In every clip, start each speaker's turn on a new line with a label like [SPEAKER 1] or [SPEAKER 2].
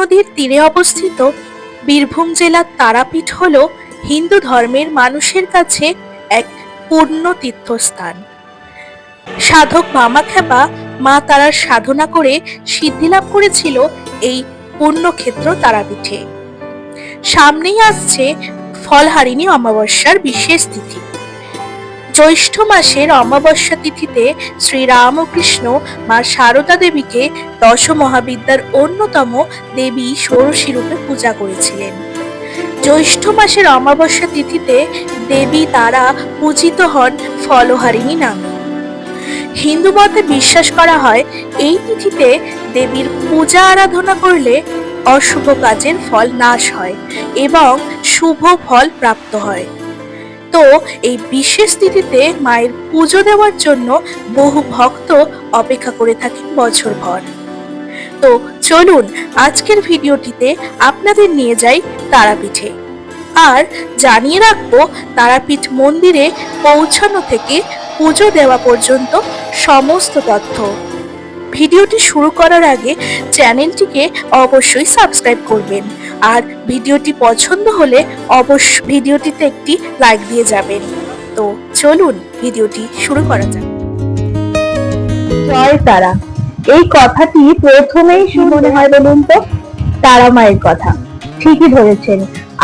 [SPEAKER 1] নদীর তীরে অবস্থিত বীরভূম জেলার তারাপীঠ হল হিন্দু ধর্মের মানুষের কাছে এক পূর্ণ তীর্থস্থান। সাধক মামাখ্যাপা মা তারার সাধনা করে সিদ্ধিলাভ করেছিল এই পুণ্যক্ষেত্র তারাপীঠে। সামনেই আসছে ফলহারিণী অমাবস্যার বিশেষ তিথি। জ্যৈষ্ঠ মাসের অমাবস্যা তিথিতে শ্রীরামকৃষ্ণ মা সারদা দেবীকে দশ মহাবিদ্যার অন্যতম দেবী ষোড়শী রূপে পূজা করেছিলেন। জ্যৈষ্ঠ মাসের অমাবস্যা তিথিতে দেবী তারা পূজিত হন ফলহারিণী নামে। হিন্দু মতে বিশ্বাস করা হয়, এই তিথিতে দেবীর পূজা আরাধনা করলে অশুভ কাজের ফল নাশ হয় এবং শুভ ফল প্রাপ্ত হয়। তো এই বিশেষ তিথিতে মায়ের পুজো দেওয়ার জন্য বহু ভক্ত অপেক্ষা করে থাকেন বছরভর। তো চলুন আজকের ভিডিওটিতে আপনাদের নিয়ে যাই তারাপীঠে। আর জানিয়ে রাখব, তারাপীঠ মন্দিরে পৌঁছানো থেকে পুজো দেওয়া পর্যন্ত সমস্ত তথ্য। ভিডিওটি শুরু করার আগে চ্যানেলটিকে অবশ্যই সাবস্ক্রাইব করবেন। আর ভিডিওটি পছন্দ হলে অবশ্য ভিডিওটিতে একটি লাইক দিয়ে যাবেন। তো চলুন ভিডিওটি শুরু করা যাক।
[SPEAKER 2] জয় তারা। এই কথাটি প্রথমেই মনে হয় বলুন তো? তারা মায়ের কথা। ঠিকই ধরেছেন।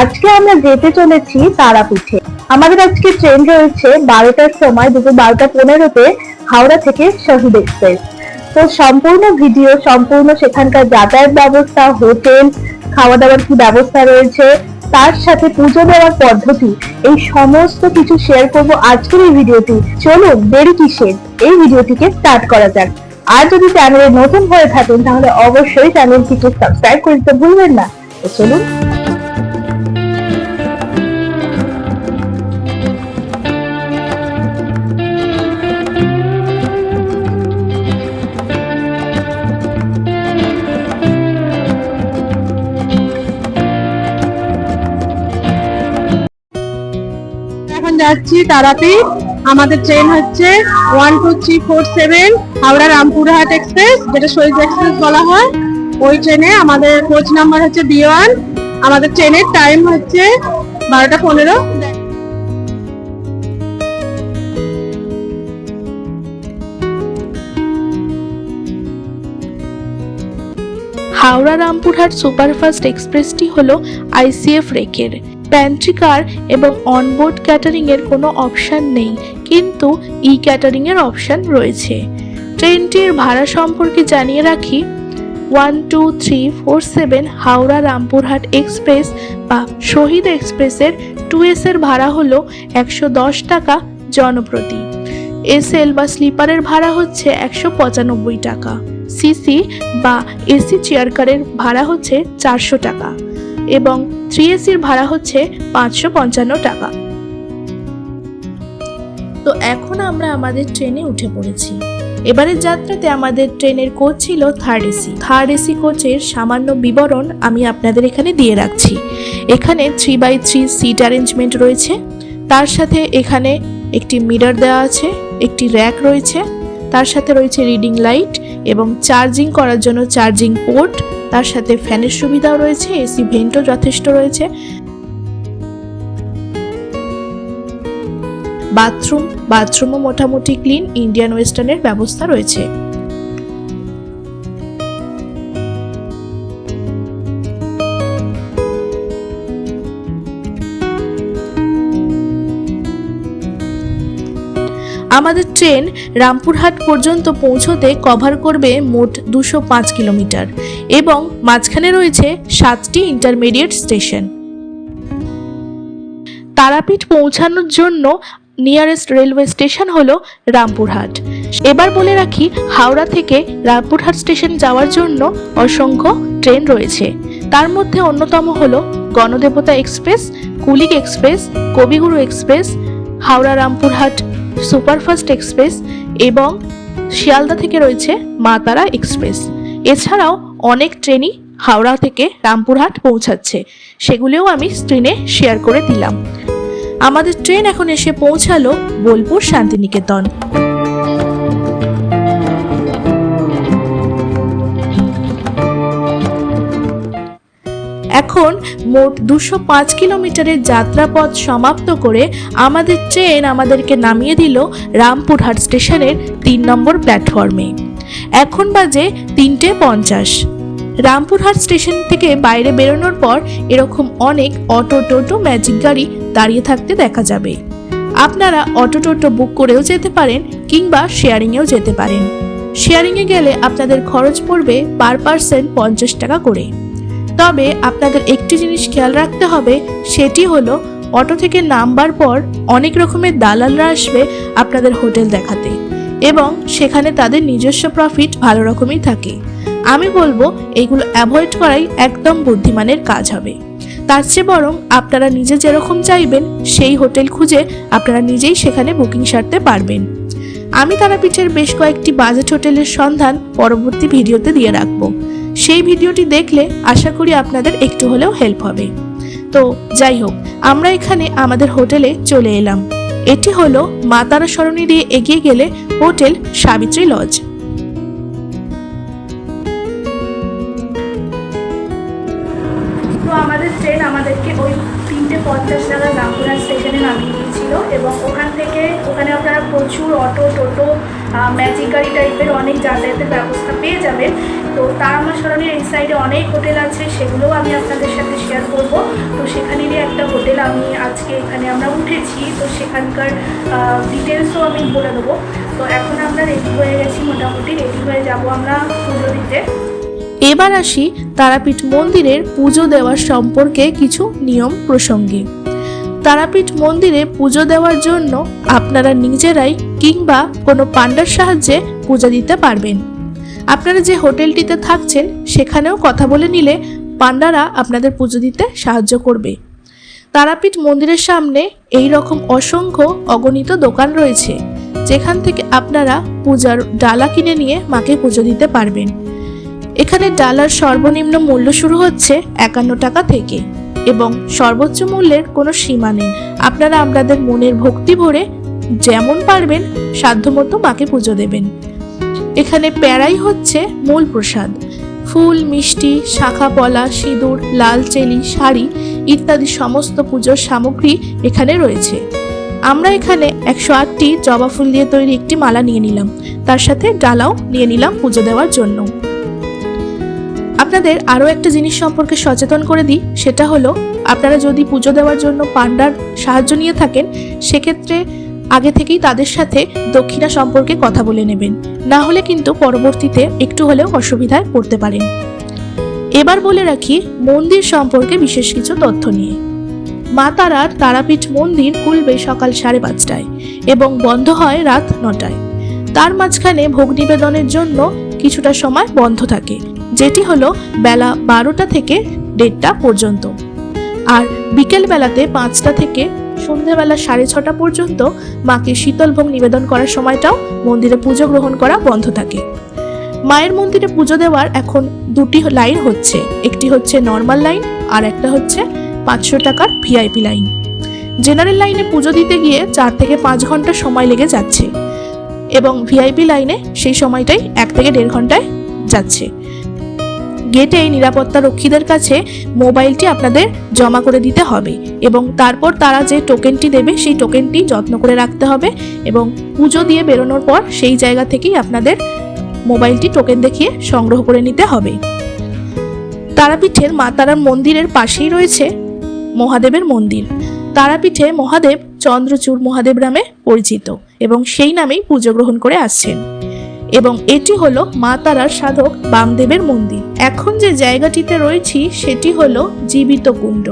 [SPEAKER 2] আজকে আমরা যেতে চলেছি তারাপীঠে। আমাদের আজকে ট্রেন রয়েছে বারোটার সময় দুপুর বারোটা পনেরোতে হাওড়া থেকে শহীদ এক্সপ্রেস। তো সম্পূর্ণ ভিডিও, সম্পূর্ণ সেখানকার যাতায়াত ব্যবস্থা, হোটেল খাওয়া দাওয়ার কি ব্যবস্থা রয়েছে, তার সাথে পুজো দেওয়ার পদ্ধতি, এই সমস্ত কিছু শেয়ার করব আজকের এই ভিডিওটি চলুন, দেরি কিসের? এই ভিডিওটিকে স্টার্ট করা যাক। আর যদি চ্যানেলে নতুন হয়ে থাকেন, তাহলে অবশ্যই চ্যানেলটিকে সাবস্ক্রাইব করে দিতে ভুলবেন না। চলুন
[SPEAKER 3] যাচ্ছি তারাপীঠ। আমাদের ট্রেন হচ্ছে one two three four seven Howrah Rampurhat express যেটা শহীদ এক্সপ্রেস বলা হয়। ওই ট্রেনে আমাদের কোচ নাম্বার হচ্ছে বি ওয়ান আমাদের ট্রেনের টাইম হচ্ছে বারোটা পনেরো।
[SPEAKER 1] হাওড়া রামপুরহাট সুপারফাস্ট এক্সপ্রেসটি হল আইসিএফ রেকের। প্যান্ট্রি কার এবং অনবোর্ড ক্যাটারিং এর কোনো অপশন নেই, কিন্তু ই ক্যাটারিং এর অপশন রয়েছে। ট্রেনটির ভাড়া সম্পর্কে জানিয়ে রাখি one two three four seven Howrah Rampurhat express বা শহীদ এক্সপ্রেসের টু এস এর ভাড়া হলো একশো দশ টাকা জনপ্রতি। এসএল বা স্লিপারের ভাড়া হচ্ছে একশো পঁচানব্বই টাকা। সিসি বা এসি চেয়ার কারের ভাড়া হচ্ছে চারশো টাকা। এবং থ্রি এসির ভাড়া হচ্ছে পাঁচশো পঞ্চান্ন টাকা। তো এখন আমরা আমাদের ট্রেনে উঠে পড়েছি। এবারের যাত্রাতে আমাদের ট্রেনের কোচ ছিল থার্ড এসি থার্ড এসি কোচের সামান্য বিবরণ আমি আপনাদের এখানে দিয়ে রাখছি। এখানে three by three seat arrangement রয়েছে। তার সাথে এখানে একটি মিরর দেওয়া আছে, একটি র্যাক রয়েছে। তার সাথে রয়েছে রিডিং লাইট এবং চার্জিং করার জন্য চার্জিং পোর্ট তার সাথে ফ্যানের সুবিধাও রয়েছে, এসি ভেন্টও যথেষ্ট রয়েছে। বাথরুম, বাথরুমও মোটামুটি ক্লিন, ইন্ডিয়ান ওয়েস্টার্নের ব্যবস্থা রয়েছে। আমাদের ট্রেন রামপুরহাট পর্যন্ত পৌঁছতে কভার করবে মোট দুশো পাঁচ কিলোমিটার এবং মাঝখানে রয়েছে সাতটি ইন্টারমিডিয়েট স্টেশন তারাপীঠ পৌঁছানোর জন্য নিয়ারেস্ট রেলওয়ে স্টেশন হলো রামপুরহাট। এবার বলে রাখি, হাওড়া থেকে রামপুরহাট স্টেশন যাওয়ার জন্য অসংখ্য ট্রেন রয়েছে। তার মধ্যে অন্যতম হলো Ganadevata express, Kulik express, Kaviguru express, Howrah Rampurhat superfast express এবং শিয়ালদা থেকে রয়েছে মা তারা এক্সপ্রেস। এছাড়াও অনেক ট্রেনই হাওড়া থেকে রামপুরহাট পৌঁছাচ্ছে। সেগুলিও আমি স্ক্রিনে শেয়ার করে দিলাম। আমাদের ট্রেন এখন এসে পৌঁছালো বোলপুর শান্তিনিকেতন। এখন মোট দুশো পাঁচ কিলোমিটারের যাত্রাপথ সমাপ্ত করে আমাদের ট্রেন আমাদেরকে নামিয়ে দিল রামপুরহাট স্টেশনের তিন নম্বর প্ল্যাটফর্মে। এখন বাজে তিনটে পঞ্চাশ। রামপুরহাট স্টেশন থেকে বাইরে বেরোনোর পর এরকম অনেক অটো টোটো ম্যাজিক গাড়ি দাঁড়িয়ে থাকতে দেখা যাবে। আপনারা অটো টোটো বুক করেও যেতে পারেন কিংবা শেয়ারিংয়েও যেতে পারেন। শেয়ারিংয়ে গেলে আপনাদের খরচ পড়বে পার পার্সেন্ট পঞ্চাশ টাকা করে। তবে আপনাদের একটি জিনিস খেয়াল রাখতে হবে, সেটি হলো অটো থেকে নামবার পর অনেক রকমের দালালরা আসবে আপনাদের হোটেল দেখাতে এবং সেখানে তাদের নিজস্ব প্রফিট ভালো রকমই থাকে। আমি বলব এইগুলো অ্যাভয়েড করাই একদম বুদ্ধিমানের কাজ হবে। তার চেয়ে বরং আপনারা নিজে যেরকম চাইবেন, সেই হোটেল খুঁজে আপনারা নিজেই সেখানে বুকিং সারতে পারবেন। আমি তারাপীঠের বেশ কয়েকটি বাজেট হোটেলের সন্ধান পরবর্তী ভিডিওতে দিয়ে রাখব। সেই ভিডিওটি দেখলে আশা করি আপনাদের একটু হলেও হেল্প হবে। তো যাই হোক, আমরা এখানে আমাদের হোটেলে চলে এলাম। এটি হলো মা তারা সরণি দিয়ে এগিয়ে গেলে হোটেল সাবিত্রী লজ। তো আমাদের ট্রেন আমাদেরকে ওই তিনটে পঞ্চাশ টাকা রামপুরহাট স্টেশনে নামিয়ে দিয়েছিল এবং ওখান থেকে ওখানে আপনারা প্রচুর অটো টোটো ম্যাজিক গাড়ি টাইপের অনেক যাতায়াতের ব্যবস্থা পেয়ে যাবেন। তো তারামা সরণির এই সাইডে অনেক হোটেল আছে, সেগুলোও আমি আপনাদের সাথে শেয়ার করব। তো সেখানেরই একটা হোটেল আমি আজকে এখানে আমরা উঠেছি, তো সেখানকার ডিটেলসও আমি বলে দেবো। তো এখন আমরা রেডি হয়ে গেছি মোটামুটি রেডি হয়ে যাব আমরা পুজো দিতে। এবার আসি তারাপীঠ মন্দিরের পুজো দেওয়ার সম্পর্কে কিছু নিয়ম প্রসঙ্গে। তারাপীঠ মন্দিরে পুজো দেওয়ার জন্য আপনারা নিজেরাই কিংবা কোনো পান্ডার সাহায্যে পূজা দিতে পারবেন। আপনারা যে হোটেলটিতে থাকছেন, সেখানেও কথা বলে নিলে পান্ডারা আপনাদের পুজো দিতে সাহায্য করবে। তারাপীঠ মন্দিরের সামনে এই রকম অসংখ্য অগণিত দোকান রয়েছে, যেখান থেকে আপনারা পূজার ডালা কিনে নিয়ে মাকে পুজো দিতে পারবেন। এখানে ডালার সর্বনিম্ন মূল্য শুরু হচ্ছে একান্ন টাকা থেকে এবং সর্বোচ্চ মূল্যের কোনো সীমা নেই। আপনারা আপনাদের মনের ভক্তি ভরে যেমন পারবেন, সাধ্যমতো মাকে পুজো দেবেন। এখানে প্যারাই হচ্ছে মূল প্রসাদ। ফুল, মিষ্টি, শাখা পলা, সিঁদুর, লাল চেলি শাড়ি ইত্যাদি সমস্ত পুজোর সামগ্রী এখানে রয়েছে। আমরা এখানে একশো আটটি জবা ফুল দিয়ে তৈরি একটি মালা নিয়ে নিলাম। তার সাথে ডালাও নিয়ে নিলাম পুজো দেওয়ার জন্য। আপনাদের আরও একটা জিনিস সম্পর্কে সচেতন করে দিই, সেটা হলো, আপনারা যদি পুজো দেওয়ার জন্য পান্ডার সাহায্য নিয়ে থাকেন, সেক্ষেত্রে আগে থেকেই তাদের সাথে দক্ষিণা সম্পর্কে কথা বলে নেবেন। না হলে কিন্তু পরবর্তীতে একটু হলেও অসুবিধায় পড়তে পারেন। এবার বলে রাখি, মন্দির সম্পর্কে বিশেষ কিছু তথ্য নিয়ে। মা তারার তারাপীঠ মন্দির খুলবে সকাল সাড়ে পাঁচটায় এবং বন্ধ হয় রাত নটায়। তার মাঝখানে ভোগ নিবেদনের জন্য কিছুটা সময় বন্ধ থাকে, যেটি হলো বেলা বারোটা থেকে দেড়টা পর্যন্ত। আর বিকেল বেলাতে পাঁচটা থেকে সন্ধ্যেবেলা সাড়ে ছটা পর্যন্ত মাকে শীতল ভোগ নিবেদন করার সময়টাও মন্দিরে পুজো গ্রহণ করা বন্ধ থাকে। মায়ের মন্দিরে পুজো দেওয়ার এখন দুটি লাইন হচ্ছে। একটি হচ্ছে নর্মাল লাইন আর একটা হচ্ছে পাঁচশো টাকার ভিআইপি লাইন জেনারেল লাইনে পুজো দিতে গিয়ে চার থেকে পাঁচ ঘণ্টা সময় লেগে যাচ্ছে এবং ভিআইপি লাইনে সেই সময়টাই এক থেকে দেড় ঘন্টায় যাচ্ছে। গেটে নিরাপত্তা রক্ষীদের কাছে মোবাইলটি আপনাদের জমা করে দিতে হবে এবং তারপর তারা যে টোকেনটি দেবে সেই টোকেনটি যত্ন করে রাখতে হবে এবং পুজো দিয়ে বেরোনোর পর সেই জায়গা থেকেই আপনাদের মোবাইলটি টোকেন দেখিয়ে সংগ্রহ করে নিতে হবে। তারাপীঠের মা তারার মন্দিরের পাশেই রয়েছে মহাদেবের মন্দির। তারাপীঠে মহাদেব চন্দ্রচূড় মহাদেব নামে পরিচিত এবং সেই নামেই পুজো গ্রহণ করে আসছেন। এবং এটি হলো মা তারার সাধক বামদেবের মন্দির। এখন যে জায়গাটিতে রয়েছি, সেটি হলো জীবিত কুণ্ড।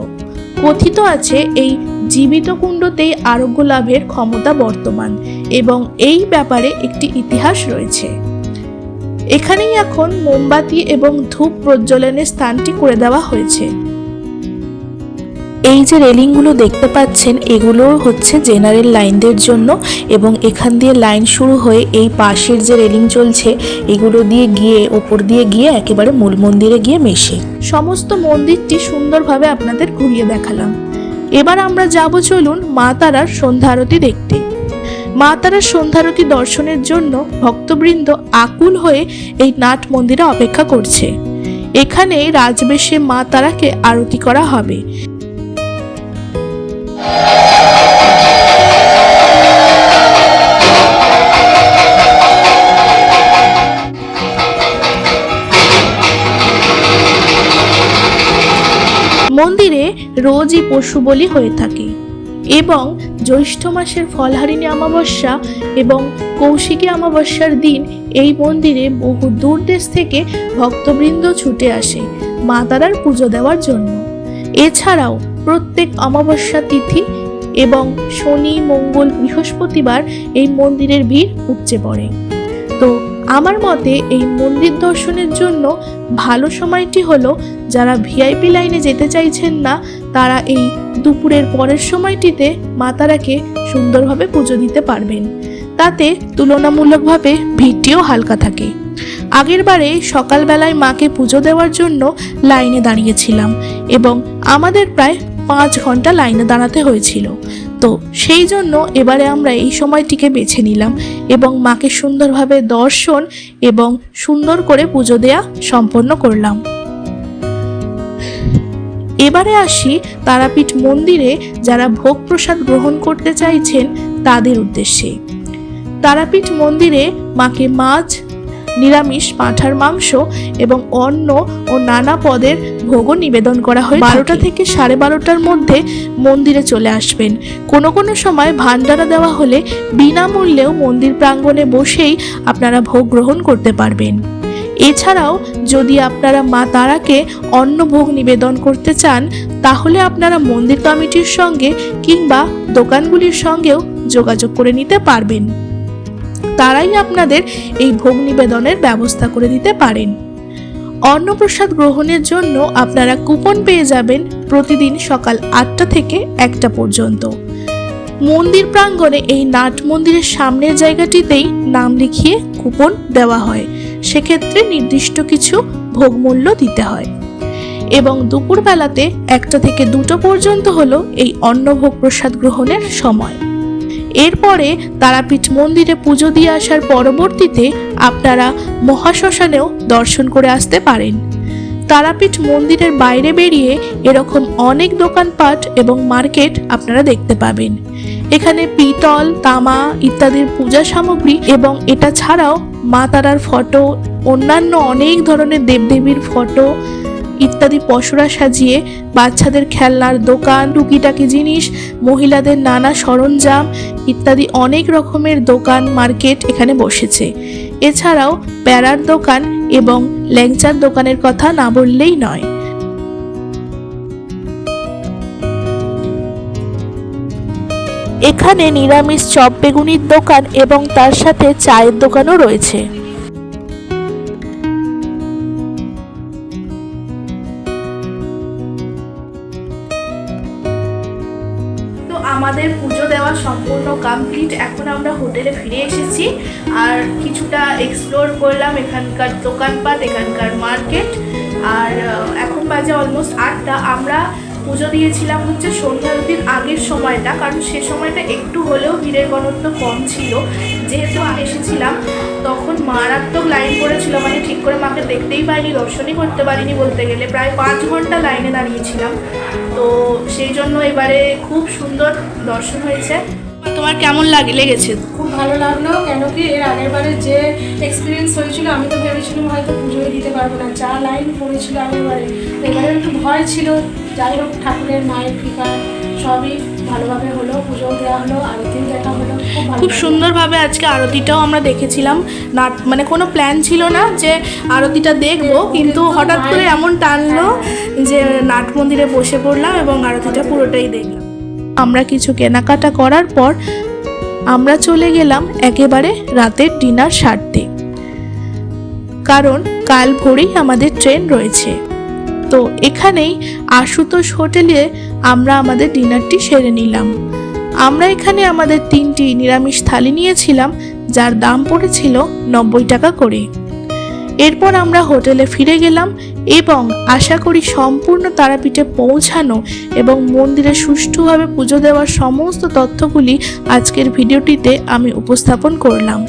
[SPEAKER 1] কথিত আছে, এই জীবিত কুণ্ডতেই আরোগ্য লাভের ক্ষমতা বর্তমান এবং এই ব্যাপারে একটি ইতিহাস রয়েছে। এখানেই এখন মোমবাতি এবং ধূপ প্রজ্বলনের স্থানটি করে দেওয়া হয়েছে। এই যে রেলিংগুলো দেখতে পাচ্ছেন, এগুলো হচ্ছে জেনারেল লাইনদের জন্য এবং এখান দিয়ে লাইন শুরু হয়ে এই পাশের যে রেলিং চলছে, এগুলো দিয়ে গিয়ে, ওপর দিয়ে গিয়ে একেবারে মূল মন্দিরে গিয়ে মেশে। সমস্ত মন্দিরটি সুন্দরভাবে আপনাদের ঘুরিয়ে দেখালাম। এবার আমরা যাব চলুন মা তারার সন্ধ্যা আরতি দেখতে। মা তারার সন্ধ্যারতি দর্শনের জন্য ভক্তবৃন্দ আকুল হয়ে এই নাট মন্দিরে অপেক্ষা করছে। এখানে রাজবেশে মা তারাকে আরতি করা হবে। মন্দিরে রোজই পশু বলি হয়ে থাকে এবং জ্যৈষ্ঠ মাসের ফলহারিণী অমাবস্যা এবং কৌশিকী অমাবস্যার দিন এই মন্দিরে বহু দূর দেশ থেকে ভক্তবৃন্দ ছুটে আসে মা তারার পুজো দেওয়ার জন্য। এছাড়াও প্রত্যেক অমাবস্যা তিথি এবং শনি, মঙ্গল, বৃহস্পতিবার এই মন্দিরের ভিড় উপচে পড়ে। তো আমার মতে এই মন্দির দর্শনের জন্য ভালো সময়টি হলো যারা ভিআইপি লাইনে যেতে চাইছেন না, তারা এই দুপুরের পরের সময়টিতে মাতারাকে সুন্দরভাবে পুজো দিতে পারবেন। তাতে তুলনামূলকভাবে ভিড়টিও হালকা থাকে। আগের বারে সকালবেলায় মাকে পুজো দেওয়ার জন্য লাইনে দাঁড়িয়েছিলাম এবং আমাদের প্রায় পাঁচ ঘণ্টা লাইনে দাঁড়াতে হয়েছিল। তো সেই জন্য এবারে আমরা এই সময়টিকে বেছে নিলাম এবং মাকে সুন্দরভাবে দর্শন এবং সুন্দর করে পুজো দেয়া সম্পন্ন করলাম। এবারে আসি তারাপীঠ মন্দিরে যারা ভোগ প্রসাদ গ্রহণ করতে চাইছেন তাদের উদ্দেশ্যে। তারাপীঠ মন্দিরে মাকে মাছ নিরামিষ পাঁঠার মাংস এবং অন্ন ও নানা পদের ভোগও নিবেদন করা হয় বারোটা থেকে সাড়ে বারোটার মধ্যে মন্দিরে চলে আসবেন। কোনো কোনো সময় ভান্ডারা দেওয়া হলে বিনামূল্যেও মন্দির প্রাঙ্গণে বসেই আপনারা ভোগ গ্রহণ করতে পারবেন। এছাড়াও যদি আপনারা মা তারাকে অন্ন ভোগ নিবেদন করতে চান, তাহলে আপনারা মন্দির কমিটির সঙ্গে কিংবা দোকানগুলির সঙ্গেও যোগাযোগ করে নিতে পারবেন। তারাই আপনাদের এই ভোগ নিবেদনের ব্যবস্থা করে দিতে পারেন। অন্নপ্রসাদ গ্রহণের জন্য আপনারা কুপন পেয়ে যাবেন প্রতিদিন সকাল আটটা থেকে একটা পর্যন্ত। মন্দির প্রাঙ্গণে এই নাট মন্দিরের সামনের জায়গাটিতেই নাম লিখিয়ে কুপন দেওয়া হয়। সেক্ষেত্রে নির্দিষ্ট কিছু ভোগমূল্য দিতে হয়। এবং দুপুরবেলাতে একটা থেকে দুটো পর্যন্ত হলো এই অন্নভোগ প্রসাদ গ্রহণের সময়। এরপরে তারাপীঠ মন্দিরে পুজো দিয়ে আসার পরবর্তীতে আপনারা মহাশ্মশানেও দর্শন করে আসতে পারেন। তারাপীঠ মন্দিরের বাইরে বেরিয়ে এরকম অনেক দোকানপাট এবং মার্কেট আপনারা দেখতে পাবেন। এখানে পিতল, তামা ইত্যাদির পূজা সামগ্রী এবং এটা ছাড়াও মা তারার ফটো, অন্যান্য অনেক ধরনের দেবদেবীর ফটো ইত্যাদি পশুরা সাজিয়ে বাচ্চাদের খেলনার দোকান, টুকিটাকি জিনিস, মহিলাদের নানা সরঞ্জাম ইত্যাদি অনেক রকমের দোকান, মার্কেট এখানে বসেছে। এছাড়াও প্যারার দোকান এবং ল্যাংচার দোকানের কথা না বললেই নয়। এখানে নিরামিষ চপ বেগুনির দোকান এবং তার সাথে চায়ের দোকানও রয়েছে। আমাদের পুজো দেওয়া সম্পূর্ণ কমপ্লিট এখন আমরা হোটেলে ফিরে এসেছি আর কিছুটা এক্সপ্লোর করলাম এখানকার দোকানপাট, এখানকার মার্কেট আর এখন বাজে অলমোস্ট আটটা। আমরা পুজো দিয়েছিলাম হচ্ছে সন্ধ্যা দিন আগের সময়টা, কারণ সে সময়টা একটু হলেও ভিড়ের ঘনত্ব কম ছিল। যেহেতু আমি এসেছিলাম তখন মারাত্মক লাইন পড়েছিল মানে ঠিক করে মাকে দেখতেই পাইনি দর্শনই করতে পারিনি বলতে গেলে। প্রায় পাঁচ ঘণ্টা লাইনে দাঁড়িয়েছিলাম। তো সেই জন্য এবারে খুব সুন্দর দর্শন হয়েছে। তোমার কেমন লাগে, লেগেছে?
[SPEAKER 3] খুব ভালো লাগল, কেন কি এর আগের বারে যে এক্সপিরিয়েন্স হয়েছিল, আমি তো ভেবেছিলাম হয়তো পুজোয় দিতে পারব না। যা লাইন পড়েছিল আগের বারে এবারে একটু ভয় ছিল। যাই হোক, ঠাকুরের মায়ের কৃপা, সবই ভালোভাবে হলো, পুজোও দেওয়া হলো, আরতিও দেখা হলো। খুব।
[SPEAKER 1] সুন্দরভাবে আজকে আরতিটাও আমরা দেখেছিলাম। নাট মানে কোনো প্ল্যান ছিল না যে আরতিটা দেখব, কিন্তু হঠাৎ করে এমন টানলো যে নাট মন্দিরে বসে পড়লাম এবং আরতিটা পুরোটাই দেখলাম। আমরা কিছু কেনাকাটা করার পর আমরা চলে গেলাম একেবারে রাতের ডিনার সারতে। কারণ কাল ভোরেই আমাদের ট্রেন রয়েছে। তো এখানেই আশুতোষ হোটেলে আমরা আমাদের ডিনারটি সেরে নিলাম। আমরা এখানে আমাদের তিনটি নিরামিষ থালি নিয়েছিলাম, যার দাম পড়েছিল নব্বই টাকা করে। এরপর আমরা হোটেলে ফিরে গেলাম এবং আশা করি সম্পূর্ণ তারাপীঠে পৌঁছানো এবং মন্দিরে সুষ্ঠুভাবে পুজো দেওয়ার সমস্ত তথ্যগুলি আজকের ভিডিওটিতে আমি উপস্থাপন করলাম।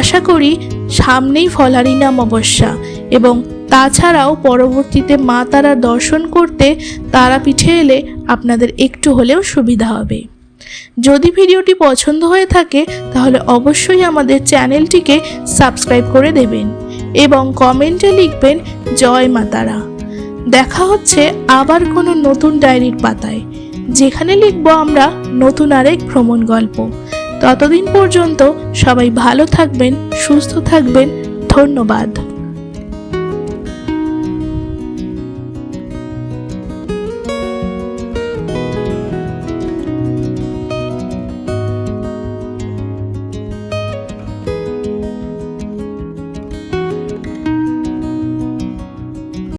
[SPEAKER 1] আশা করি সামনেই ফলহারিণী অমাবস্যা এবং তাছাড়াও পরবর্তীতে মা তারা দর্শন করতে তারাপীঠে এলে আপনাদের একটু হলেও সুবিধা হবে। যদি ভিডিওটি পছন্দ হয়ে থাকে, তাহলে অবশ্যই আমাদের চ্যানেলটিকে সাবস্ক্রাইব করে দেবেন এবং কমেন্টে লিখবেন, জয় মাতারা দেখা হচ্ছে আবার কোনো নতুন ডায়েরির পাতায়, যেখানে লিখব আমরা নতুন আরেক ভ্রমণ গল্প। ততদিন পর্যন্ত সবাই ভালো থাকবেন, সুস্থ থাকবেন। ধন্যবাদ।